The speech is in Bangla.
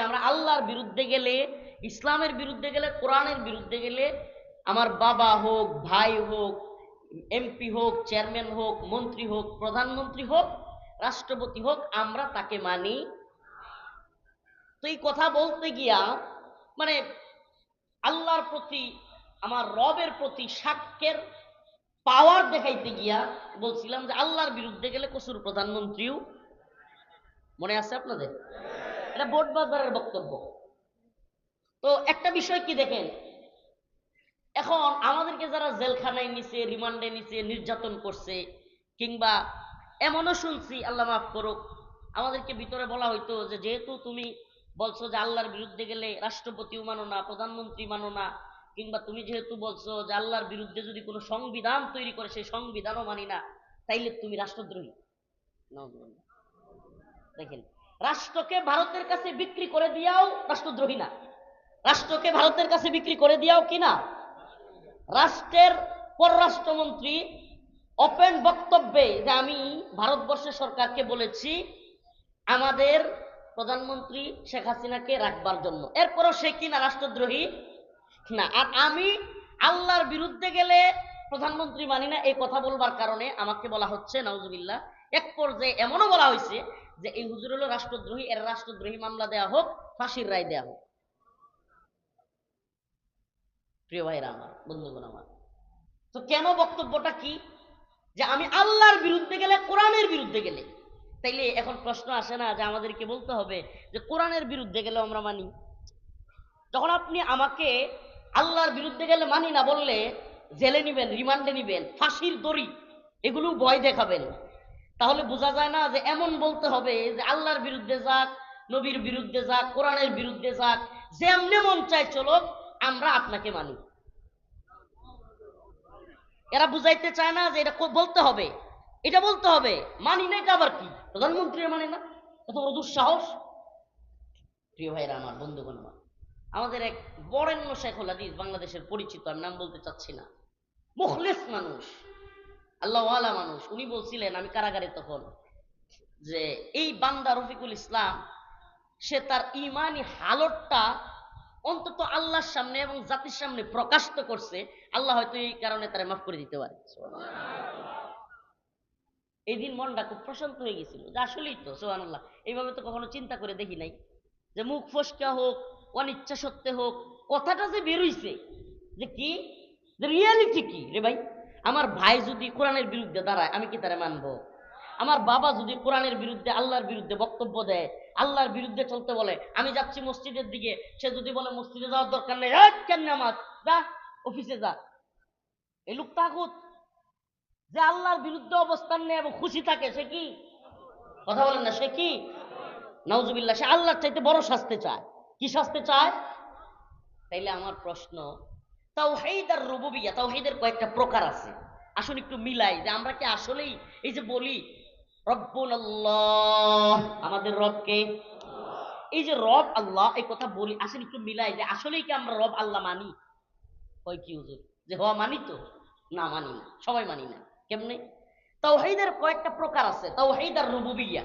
যে আমরা আল্লাহর বিরুদ্ধে গেলে, ইসলামের বিরুদ্ধে গেলে, কোরআনের বিরুদ্ধে গেলে, আমার বাবা হোক, ভাই হোক এমপি হোক চেয়ারম্যান হোক, মন্ত্রী হোক, প্রধানমন্ত্রী হোক, রাষ্ট্রপতি হোক, আমরা তাকে মানি। তো এই কথা বলতে গিয়া মানে আল্লাহর প্রতি, আমার রবের প্রতি সাক্ষ্যের পাওয়ার দেখাইতে গিয়া বলছিলাম যে আল্লাহর বিরুদ্ধে গেলে কসুর প্রধানমন্ত্রীও। মনে আছে আপনাদের? এটা বোট বাজারের বক্তব্য। তো একটা বিষয় কি দেখেন? এখন আমাদেরকে যারা জেলখানায় নিছে, রিমান্ডে নিছে, নির্যাতন করছে, কিংবা এমনও শুনছি, আল্লাহ মাফ করুক, আমাদেরকে ভিতরে বলা হইতো যে যেহেতু তুমি বলছো যে আল্লাহর বিরুদ্ধে গেলে রাষ্ট্রপতিও মানো না, প্রধানমন্ত্রী মানো না, কিংবা তুমি যেহেতু বলছো যে আল্লাহর বিরুদ্ধে যদি কোনো সংবিধান তৈরি করে, সেই সংবিধানও মানি না, তাইলে তুমি রাষ্ট্রদ্রোহী। দেখেন রাষ্ট্রকে ভারতের কাছে বিক্রি করে দিয়াও রাষ্ট্রদ্রোহী না। রাষ্ট্রকে ভারতের কাছে বিক্রি করে দিয়াও কি না? রাষ্ট্রের পররাষ্ট্রমন্ত্রী ওপেন বক্তব্যে যে আমি ভারতবর্ষের সরকারকে বলেছি, আমাদের প্রধানমন্ত্রী শেখ হাসিনাকে রাখবার জন্য। এরপরও সে কিনা রাষ্ট্রদ্রোহী? না, আর আমি আল্লাহর বিরুদ্ধে গেলে প্রধানমন্ত্রী মানি না, এই কথা বলবার কারণে আমাকে বলা হচ্ছে, নাউজুবিল্লাহ, এক পর্যায়ে এমনও বলা হয়েছে যে এই হুজুর হলো রাষ্ট্রদ্রোহী, এর রাষ্ট্রদ্রোহী মামলা দেয়া হোক, ফাঁসির রায় দেয়া হোক। প্রিয় ভাইরা আমার, বন্ধুগণ আমার, তো কেন বক্তব্যটা কি? যে আমি আল্লাহর বিরুদ্ধে গেলে, কোরআনের বিরুদ্ধে গেলে। তাইলে এখন প্রশ্ন আসে না যে আমাদেরকে বলতে হবে যে কোরআনের বিরুদ্ধে গেলে আমরা মানি? যখন আপনি আমাকে আল্লাহর বিরুদ্ধে গেলে মানি না বললে জেলে নিবেন, রিমান্ডে নিবেন, ফাঁসির দড়ি, এগুলো ভয় দেখাবেন। তাহলে বোঝা যায় না যে এমন বলতে হবে যে আল্লাহর বিরুদ্ধে যাক, নবীর বিরুদ্ধে যাক, কোরআনের বিরুদ্ধে যাক যেমনে মন চায় চলো আমরা আপনাকে মানি। এরা বুঝাইতে চায় না যে এটা বলতে হবে। এটা বলতে হবে। মানি না এটা আবার কি? প্রধানমন্ত্রী মানে না? এত বড় দুঃসাহস। প্রিয় ভাইরা আমার, বন্ধুগণ আমার। আমাদের এক বরেণ্য শেখুল হাদিস, বাংলাদেশের পরিচিত, আমি নাম বলতে চাচ্ছি না। মুখলেস মানুষ, আল্লাহওয়ালা মানুষ। উনি বলছিলেন, আমি কারাগারে তখন, যে এই বান্দা রফিকুল ইসলাম, সে তার ইমানি হালতটা অন্তত আল্লাহর সামনে এবং জাতির সামনে প্রকাশ তো করছে। আল্লাহ হয়তো এই কারণে তারা মাফ করে দিতে পারে। এই দিন মনটা খুব প্রশান্ত হয়ে গেছিল, যে আসলেই তো সোহান আল্লাহ এইভাবে তো কখনো চিন্তা করে দেখি নাই, যে মুখ ফসকা হোক, অনিচ্ছা সত্ত্বে হোক, কথাটা যে বেরোইছে, যে কি? যে রিয়ালিটি কি? রে ভাই, আমার ভাই যদি কোরআনের বিরুদ্ধে দাঁড়ায়, আমি কি তারা মানবো? আমার বাবা যদি কোরআনের বিরুদ্ধে, আল্লাহর বিরুদ্ধে বক্তব্য দেয়, আল্লাহর বিরুদ্ধে চলতে বলে, আমি যাচ্ছি মসজিদের দিকে, সে যদি বলে মসজিদে যাওয়ার দরকার নেই কেন নামাজ? যা অফিসে যা। এই লোক তাগুত, যে আল্লাহর বিরুদ্ধে অবস্থান নেয় এবং খুশি থাকে, সে কি? কথা বলেন না, সে কি? নাউজুবিল্লাহ, সে আল্লাহর চাইতে বড় শাস্তে চায়। কি শাস্তে চায়? তাইলে আমার প্রশ্ন রুবুবিয়া কয়েকটা প্রকার আছে। আসুন একটু মিলাই, যে আমরা কি আসলেই এই যে বলি রব্বুল আল্লাহ আমাদের রবকে? এই যে রব আল্লাহ, এই কথা বলি আসলে একটু মিলাই, যে আসলেই কি আমরা রব আল্লাহ মানি? কয় কি হুজুর? যে হওয়া মানি তো? না, মানি না, সবাই মানি না, কেমনে? তাওহীদের কয়েকটা প্রকার আছে তাওহীদ রুবুবিয়া।